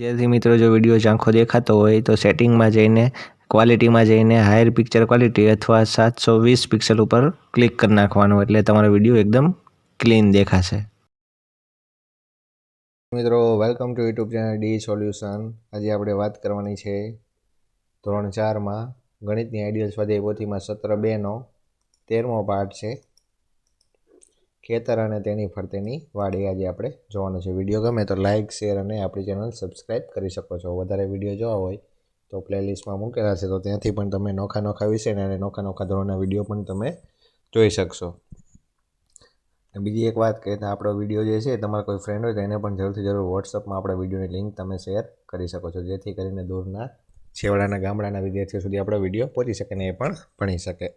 વિદ્યાર્થી મિત્રો, જો વીડિયો ઝાંખો દેખાતો હોય તો સેટિંગમાં જઈને, ક્વોલિટીમાં જઈને હાયર પિક્ચર ક્વોલિટી અથવા સાતસો વીસ પિક્સલ ઉપર ક્લિક કરી નાખવાનું એટલે તમારો વીડિયો એકદમ ક્લીન દેખાશે. મિત્રો, welcome to YouTube channel D solution. આજે આપણે વાત કરવાની છે ધોરણ ચારમાં ગણિતની આઈડિયલ સ્વાધ્યાય પોથીમાં સત્ર બેનો. તેરમો પાઠ છે. ખેતર અને તેની ફરતેની વાડી આજે આપણે જોવાનું છે. વીડિયો ગમે તો લાઇક શેર અને આપણી ચેનલ સબસ્ક્રાઈબ કરી શકો છો. વધારે વીડિયો જોવા હોય તો પ્લેલિસ્ટમાં મૂકેલા છે તો ત્યાંથી પણ તમે નોખા નોખા વિષયના અને નોખા નોખા ધોરણના વીડિયો પણ તમે જોઈ શકશો. બીજી એક વાત કહે તો આપણો વીડિયો જે છે તમારા કોઈ ફ્રેન્ડ હોય તો એને પણ જરૂરથી જરૂર વોટ્સઅપમાં આપણા વિડીયોની લિંક તમે શેર કરી શકો છો, જેથી કરીને દૂરના છેવાડાના ગામડાના વિદ્યાર્થીઓ સુધી આપણો વીડિયો પહોંચી શકે ને એ પણ ભણી શકે.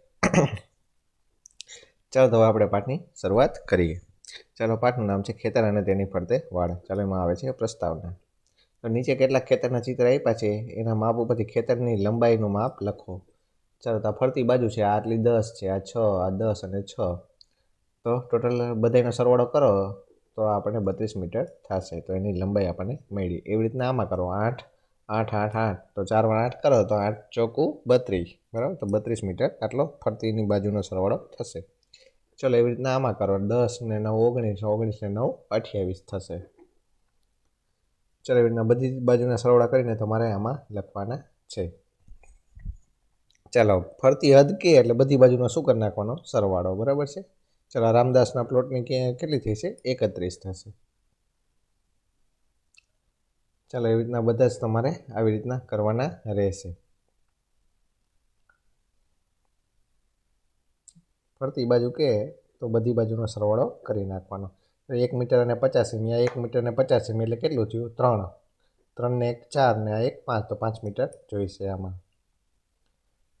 ચાલો તો આપણે પાઠની શરૂઆત કરીએ. ચાલો, પાઠનું નામ છે ખેતર અને તેની ફરતે વાડ ચાલો, એમાં આવે છે પ્રસ્તાવના. તો નીચે કેટલાક ખેતરના ચિત્ર આપ્યા છે. એના માપ ઉપરથી ખેતરની લંબાઈનું માપ લખો. ચાલો, તો આ ફરતી બાજુ છે, આ આટલી દસ છે, આ છ, આ દસ અને છ. તો ટોટલ બધાનો સરવાળો કરો, તો આપણને બત્રીસ મીટર થશે. તો એની લંબાઈ આપણને મળી. એવી રીતના આમાં કરો, આઠ આઠ આઠ આઠ. તો ચાર વાર આઠ કરો, તો આઠ ચોકું બત્રીસ. બરાબર? તો બત્રીસ મીટર આટલો ફરતીની બાજુનો સરવાળો થશે. ચલો, એવી રીતના આમાં કરો દસ ને નવ, ઓગણીસ ઓગણીસ ને નવ, અઠ્યાવીસ થશે. ચલો, એવી રીતના બધી બાજુના સરવાળા કરીને તમારે આમાં લખવાના છે. ચાલો, ફરતી હદ કે એટલે બધી બાજુનો શું કરી નાખવાનો? સરવાળો, બરાબર છે? ચાલો રામદાસના પ્લોટની કેટલી થઈ છે? એકત્રીસ થશે. ચાલો, એવી રીતના બધા જ તમારે આવી રીતના કરવાના રહેશે. ફરતી બાજુ કે, તો બધી બાજુનો સરવાળો કરી નાખવાનો. એક મીટર અને પચાસ એમ એક મીટર અને પચાસ એમ એટલે કેટલું થયું? ત્રણ. ત્રણને એક ચાર ને આ એક પાંચ, તો પાંચ મીટર જોઈશે આમાં.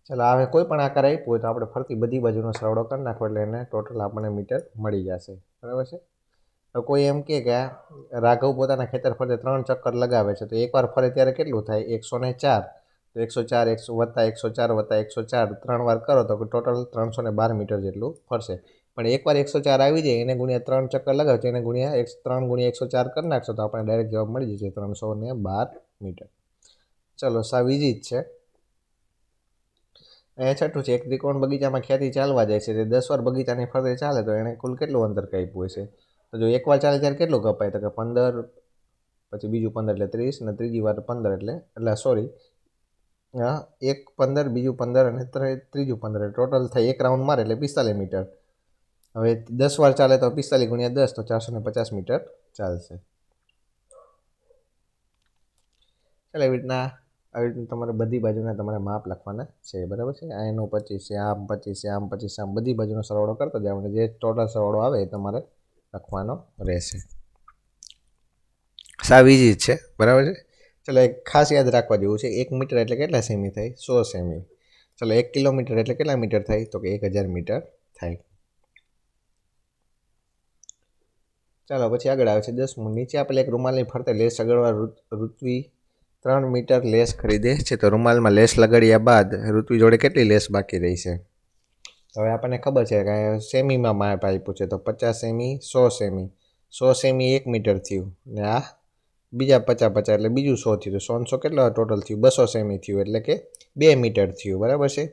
ચાલો, હવે કોઈ પણ આકાર આપ્યો હોય તો આપણે ફરતી બધી બાજુનો સરવાળો કરી નાખો એટલે એને ટોટલ આપણને મીટર મળી જશે. બરાબર છે? તો કોઈ એમ કે રાઘવ પોતાના ખેતર ફરતે ત્રણ ચક્કર લગાવે છે, તો એકવાર ફરે ત્યારે કેટલું થાય? એકસો ને ચાર. તો એકસો ચાર, એકસો વત્તા, એકસો ચાર વત્તા, એકસો ચાર ત્રણ વાર કરો તો ટોટલ ત્રણસો ને બાર મીટર જેટલું ફરશે. પણ એકવાર એકસો ચાર આવી જાય, એને ગુણ્યા ત્રણ ચક્કર લગાવે તો એને ગુણ્યા એક, ત્રણ ગુણ્યા એકસો ચાર કરી નાખશો તો આપણે ડાયરેક્ટ જવાબ મળી જશે ત્રણસો ને બાર મીટર. ચલો, સાવ ઇઝી જ છે. અહીંયા છઠ્ઠું છે, એક ત્રિકોણ બગીચામાં ખ્યાતિ ચાલવા જાય છે, તે દસ વાર બગીચાની ફરતે ચાલે તો એણે કુલ કેટલું અંતર કાપ્યું હશે તો જો એકવાર ચાલે ત્યારે કેટલું કપાય? તો કે પંદર, પછી બીજું પંદર એટલે ત્રીસ અને ત્રીજી વાર પંદર એટલે એટલે સોરી હા, એક પંદર, બીજું પંદર અને ત્રીજું પંદર. ટોટલ થાય એક રાઉન્ડ મારે, એટલે પિસ્તાલીસ મીટર. હવે દસ વાર ચાલે તો પિસ્તાલીસ ગુણ્યા દસ, તો ચારસો ને પચાસ મીટર ચાલશે. ચાલો એવી રીતના, આવી રીતના તમારે બધી બાજુના તમારે માપ લખવાના છે, બરાબર છે? આ એનું પચીસ છે, આમ પચીસ છે, આમ પચીસ આમ બધી બાજુનો સરવાળો કરતા જવાનું જે ટોટલ સરવાળો આવે એ તમારે લખવાનો રહેશે. સાવ ઇઝી છે, બરાબર છે? ચલો એક ખાસ યાદ રાખવા જેવું છે, એક મીટર એટલે કેટલા સેમી થાય? સો સેમી. ચલો એક કિલોમીટર એટલે કેટલા મીટર થાય? તો કે એક હજાર મીટર થાય. ચાલો પછી આગળ આવે છે દસમું. નીચે આપેલ એક રૂમાલની ફરતે લેસ લગાડવા ઋત્વી ત્રણ મીટર લેસ ખરીદે છે. તો રૂમાલમાં લેસ લગાડ્યા બાદ ઋત્વી જોડે કેટલી લેસ બાકી રહી છે? હવે આપણને ખબર છે કે સેમીમાં માપ આપ્યું છે. તો પચાસ સેમી, સો સેમી. સો સેમી એક મીટર થયું. ને આ બીજા પચાસ પચાસ એટલે બીજું સો થયું સોનસો કેટલા ટોટલ થયું બસો સેમી થયું એટલે કે બે મીટર થયું, બરાબર છે?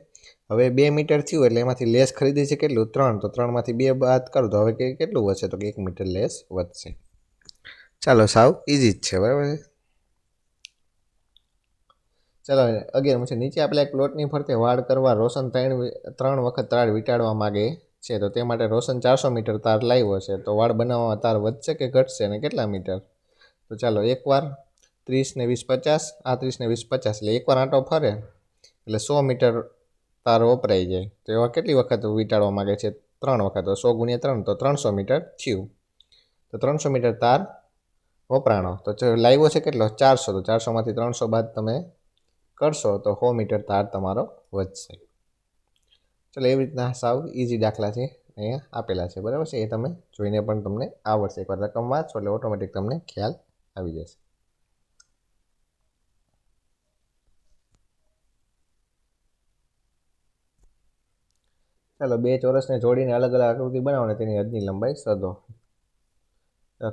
હવે બે મીટર થયું એટલે એમાંથી લેસ ખરીદી છે કેટલું? ત્રણ. તો ત્રણમાંથી બે બાદ કરું તો હવે કેટલું વધશે? તો કે એક મીટર લેસ વધશે. ચાલો, સાવ ઇઝી જ છે, બરાબર છે? ચાલો અગિયાર છે નીચે આપણે એક પ્લોટની ફરતે વાડ કરવા રોશન ત્રણ ત્રણ વખત તાર વીંટાળવા માગે છે. તો તે માટે રોશન ચારસો મીટર તાર લાવ્યો છે. તો વાડ બનાવવામાં તાર વધશે કે ઘટશે અને કેટલા મીટર? તો ચાલો એકવાર ત્રીસ ને વીસ પચાસ, આ ત્રીસ ને વીસ પચાસ એટલે એકવાર આંટો ફરે એટલે સો મીટર તાર વપરાઈ જાય. તો એવા કેટલી વખત વીંટાળવા માગે છે? ત્રણ વખત. સો ગુણ્યા ત્રણ, તો ત્રણસો મીટર થયું. તો ત્રણસો મીટર તાર વપરાણો. તો લાવ્યો છે કેટલો? ચારસો. તો ચારસોમાંથી ત્રણસો બાદ તમે કરશો તો સો મીટર તાર તમારો વધશે. ચલો એવી રીતના સાવ ઇઝી દાખલા છે અહીંયા આપેલા છે. બરાબર છે? એ તમે જોઈને પણ તમને આવડશે. એકવાર રકમ વાંચો એટલે ઓટોમેટિક તમને ખ્યાલ આવી જશે ચાલો, બે ચોરસને જોડીને અલગ અલગ આકૃતિ બનાવો તેની હદની લંબાઈ શોધો.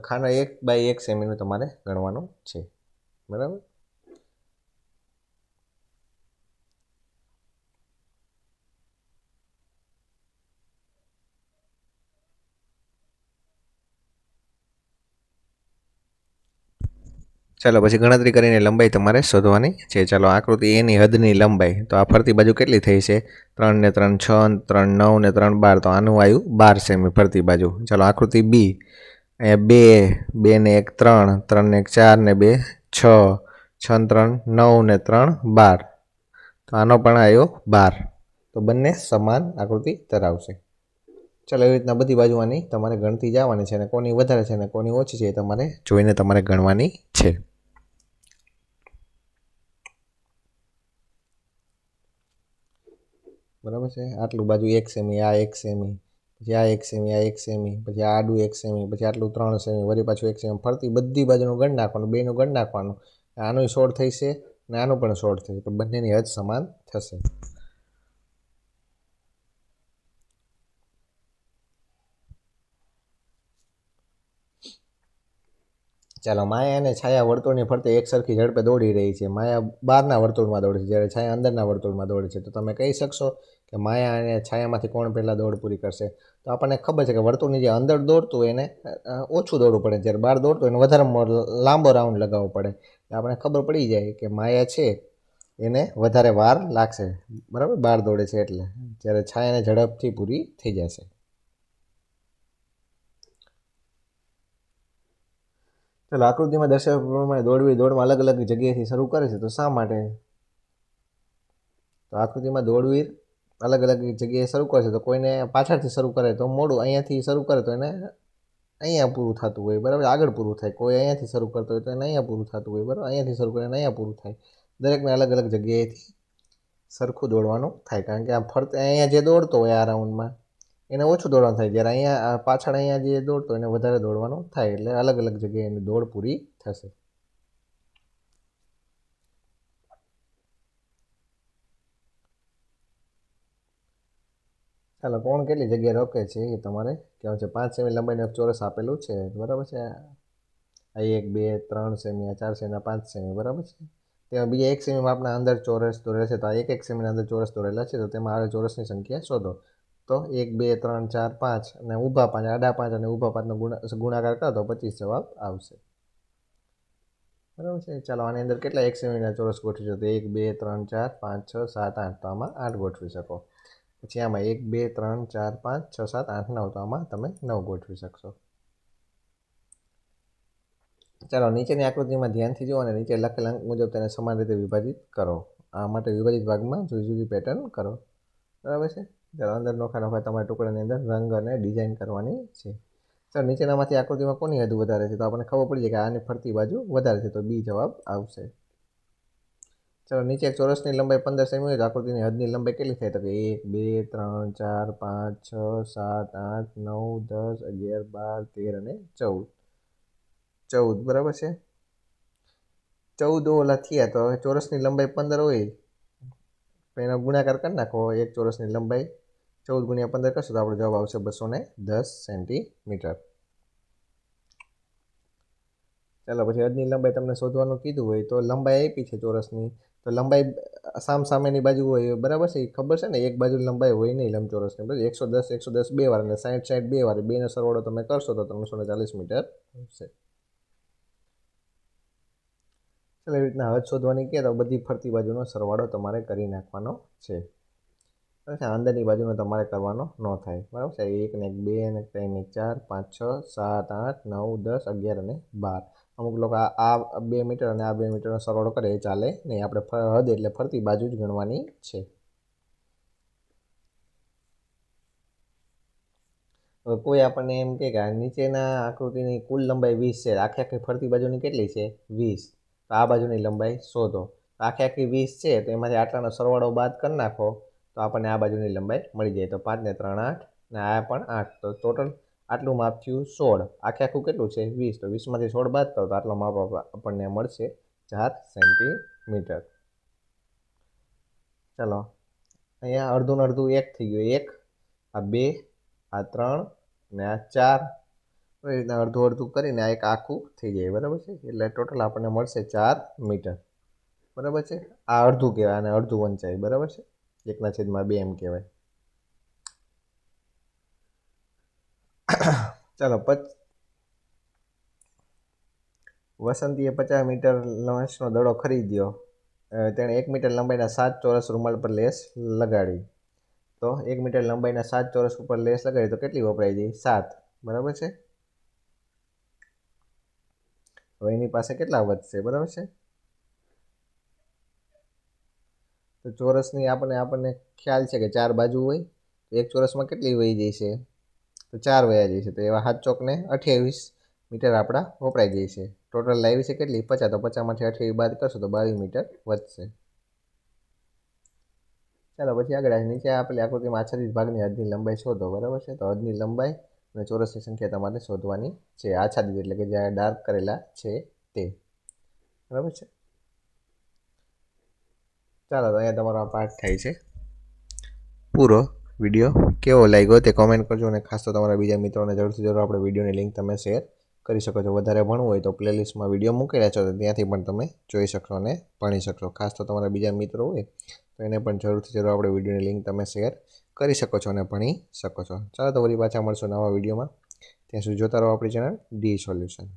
ખાના એક બાય એક સેમીનું તમારે ગણવાનું છે. બરાબર? ચાલો પછી ગણતરી કરીને લંબાઈ તમારે શોધવાની છે. ચાલો આકૃતિ એની હદની લંબાઈ. તો આ ફરતી બાજુ કેટલી થઈ છે? ત્રણ ને ત્રણ છ ત્રણ નવ, ને ત્રણ બાર. તો આનું આવ્યું બાર સેમી ફરતી બાજુ. ચાલો આકૃતિ બી અહીંયા બે બે ને એક ત્રણ ત્રણ ને એક ચાર ને બે છ છ ત્રણ નવ ને ત્રણ બાર. તો આનો પણ આવ્યો બાર. તો બંને સમાન આકૃતિ ધરાવશે. ચાલો એવી રીતના બધી બાજુ આની તમારે ગણતી જવાની છે અને કોની વધારે છે અને કોની ઓછી છે એ તમારે જોઈને તમારે ગણવાની છે. બરાબર છે? આટલું બાજુ એક સેમી આ એક સેમી પછી આ એક સેમી આ એક સેમી પછી આ આડું એક સેમી પછી આટલું ત્રણ સેમી વળી પાછું એક સેમી ફરતી બધી બાજુનું ગણ નાખવાનું બેનું ગણ નાખવાનું. આનું શોર્ટ થશે ને આનું પણ શોર્ટ થશે તો બંનેની હદ સમાન થશે. ચાલો, માયા અને છાયા વર્તુળની ફરતે એક સરખી ઝડપે દોડી રહી છે. માયા બહારના વર્તુળમાં દોડે છે, જ્યારે છાયા અંદરના વર્તુળમાં દોડે છે. તો તમે કહી શકશો કે માયા અને છાયામાંથી કોણ પહેલાં દોડ પૂરી કરશે? તો આપણને ખબર છે કે વર્તુળની જે અંદર દોડતું એને ઓછું દોડવું પડે. જ્યારે બહાર દોડતું એને વધારે લાંબો રાઉન્ડ લગાવવો પડે. આપણે ખબર પડી જાય કે માયા છે, એને વધારે વાર લાગશે. બરાબર? બહાર દોડે છે એટલે. જ્યારે છાયાને ઝડપથી પૂરી થઈ જશે. ચાલો, આકૃતિમાં દર્શાવ્યા પ્રમાણે દોડવી દોડમાં અલગ અલગ જગ્યાએથી શરૂ કરે છે, તો શા માટે? તો આકૃતિમાં દોડવીર અલગ અલગ જગ્યાએ શરૂ કરે છે, તો કોઈને પાછળથી શરૂ કરે તો મોડું અહીંયાથી શરૂ કરે તો એને અહીંયા પૂરું થતું હોય, બરાબર? આગળ પૂરું થાય. કોઈ અહીંયાથી શરૂ કરતો હોય તો એને અહીંયા પૂરું થતું હોય, બરાબર? અહીંયાથી શરૂ કરે અહીંયા પૂરું થાય. દરેકને અલગ અલગ જગ્યાએથી સરખું દોડવાનું થાય, કારણ કે આ ફરતે અહીંયા જે દોડતો હોય આ રાઉન્ડમાં એને ઓછું દોડવાનું થાય જ્યારે અહીંયા પાછળ અહીંયા જે દોડતો એને વધારે દોડવાનું થાય એટલે અલગ અલગ જગ્યાએ એની દોડ પૂરી થશે. ચાલો કોણ કેટલી જગ્યાએ રોકે છે એ તમારે? કહેવું છે, પાંચ સેમી લંબાઈનું એક ચોરસ આપેલું છે, બરાબર છે? આ એક, બે, ત્રણ સેમી, આ ચાર સેમી પાંચ સેમી, બરાબર છે? તેમાં બીજા એક સેમીમાં આપણા અંદર ચોરસ દોરે છે, તો આ એક એક સેમીના અંદર ચોરસ દોરેલા છે, તો તેમાં આ ચોરસની સંખ્યા શોધો. તો એક, બે, ત્રણ, ચાર, પાંચ અને ઊભા પાંચ, આડા પાંચ અને ઊભા પાંચનો ગુણાકાર કરો તો પચીસ જવાબ આવશે. બરાબર છે? ચાલો, આની અંદર કેટલા એક સેમીના ચોરસ ગોઠવી તો એક, બે, ત્રણ, ચાર, પાંચ, છ, સાત, આઠ. તો આમાં આઠ ગોઠવી શકો. પછી આમાં એક, બે, ત્રણ, ચાર, પાંચ, છ, સાત, આઠ, નવ. તો આમાં તમે નવ ગોઠવી શકશો. ચાલો, નીચેની આકૃતિમાં ધ્યાનથી જુઓ અને નીચે લખેલ અંક મુજબ તેને સમાન રીતે વિભાજિત કરો. આ માટે વિભાજિત ભાગમાં જુદી જુદી પેટર્ન કરો. બરાબર છે? ચાલો અંદર નોખા નોખા તમારા ટુકડાની અંદર રંગ અને ડિઝાઇન કરવાની છે. સર નીચેનામાંથી આકૃતિમાં કોની હદ વધારે છે? તો આપણને ખબર પડી જાય કે આની ફરતી બાજુ વધારે છે, તો બી જવાબ આવશે. ચાલો નીચે એક ચોરસની લંબાઈ પંદર સેમી હોય, તો આકૃતિની હદની લંબાઈ કેટલી થાય? તો કે એક, બે, ત્રણ, ચાર, પાંચ, છ, સાત, આઠ, નવ, દસ, અગિયાર, બાર, તેર અને ચૌદ. ચૌદ, બરાબર છે? ચૌદ ઓલા થયા, તો ચોરસની લંબાઈ પંદર હોય, તો એનો ગુણાકાર કરી નાખો. એક ચોરસની લંબાઈ ચૌદ ગુણ્યા પંદર કરશો તો આપણો જવાબ આવશે બસો ને દસ સેન્ટીમીટર. ચાલો પછી હદની લંબાઈ તમને શોધવાનું કીધું હોય તો લંબાઈ આપી છે ચોરસની. તો લંબાઈ સામ સામેની બાજુ હોય બરાબર છે? ખબર છે ને? એક બાજુ લંબાઈ હોય નહીં લંબચોરસની. બરાબર? એકસો દસ એકસો દસ બે વાર અને સાઠ સાઠ બે વાર. બેનો સરવાળો તમે કરશો તો ત્રણસો ને ચાલીસ મીટર આવશે ચાલો એવી રીતના હદ શોધવાની કહે તો બધી ફરતી બાજુનો સરવાળો તમારે કરી નાખવાનો છે. બરાબર અંદરની બાજુનો તમારે કરવાનો ન થાય. બરાબર છે? એક ને એક, બે ને ત્રણ ને ચાર, પાંચ, છ, સાત, આઠ, નવ, દસ, અગિયાર અને બાર. અમુક લોકો આ બે મીટર અને આ બે મીટરનો સરવાળો કરે એ ચાલે નહીં. આપણે હદ એટલે ફરતી બાજુ જ ગણવાની છે. કોઈ આપણને એમ કે નીચેના આકૃતિની કુલ લંબાઈ વીસ છે. આખી આખી ફરતી બાજુની કેટલી છે? વીસ. તો આ બાજુની લંબાઈ શોધો. આખી આખી વીસ છે, તો એમાંથી આટલાનો સરવાળો બાદ કરી નાખો. તો આપણને આ બાજુની લંબાઈ મળી જાય. તો પાંચ ને ત્રણ આઠ ને આ પણ આઠ. તો ટોટલ આટલું માપ થયું સોળ. આખે આખું કેટલું છે? વીસ. તો વીસમાંથી સોળ બાદ કરો તો આટલો માપ આપણને મળશે ચાર સેન્ટીમીટર. ચાલો. અહીંયા અડધું અડધું એક થઈ ગયું. એક, આ બે, આ ત્રણ ને આ ચાર. એ રીતના અડધું અડધું કરીને આ એક આખું થઈ જાય. બરાબર છે? એટલે ટોટલ આપણને મળશે ચાર મીટર. બરાબર છે? આ અડધું કહેવાય અને અડધું વંચાય. બરાબર છે? એકના છેદમાં બે એમ કહેવાય. ચાલો, પચ, વસંતીએ પચાસ મીટર લંચનો દડો ખરીદ્યો. તેણે એક મીટર લંબાઈના સાત ચોરસ રૂમાલ પર લેસ લગાડી. તો એક મીટર લંબાઈના સાત ચોરસ ઉપર લેસ લગાડી, તો કેટલી વપરાઈ ગઈ? સાત. બરાબર છે? હવે એની પાસે કેટલા વધશે? બરાબર છે? તો ચોરસની આપણને આપણને ખ્યાલ છે કે ચાર બાજુ હોય, તો એક ચોરસમાં કેટલી વહી જાય છે? તો ચાર વયા જાય છે. તો એવા હાથ ચોકને અઠ્યાવીસ મીટર આપણા વપરાઈ જાય છે. ટોટલ લાવી છે કેટલી? પચાસ. તો પચાસમાંથી અઠ્યાવીસ બાદ કરશો તો બાવીસ મીટર વધશે. ચાલો, પછી આગળ નીચે આપેલી આકૃતિમાં આચ્છાદિત ભાગની હદની લંબાઈ શોધો. બરાબર છે? તો હદની લંબાઈ અને ચોરસની સંખ્યા તમારે શોધવાની છે. આચ્છાદિત એટલે કે જ્યાં ડાર્ક કરેલા છે તે. બરાબર છે? ચાલો, તો અહીંયા તમારો આ પાઠ થાય છે. પૂરો વીડિયો કેવો લાગ્યો તે કોમેન્ટ કરજો અને ખાસ તો તમારા બીજા મિત્રોને જરૂરથી જરૂર આપણે વિડીયોની લિંક તમે શેર કરી શકો છો. વધારે ભણવું હોય તો પ્લેલિસ્ટમાં વીડિયો મૂકેલા છો તો ત્યાંથી પણ તમે જોઈ શકશો અને ભણી શકશો. ખાસ તો તમારા બીજા મિત્રો હોય તો એને પણ જરૂરથી જરૂર આપણે વિડીયોની લિંક તમે શેર કરી શકો છો અને ભણી શકો છો. ચાલો, તો વળી પાછા મળશો નવા વિડીયોમાં. ત્યાં સુધી જોતા રહો આપણી ચેનલ ડી સોલ્યુશન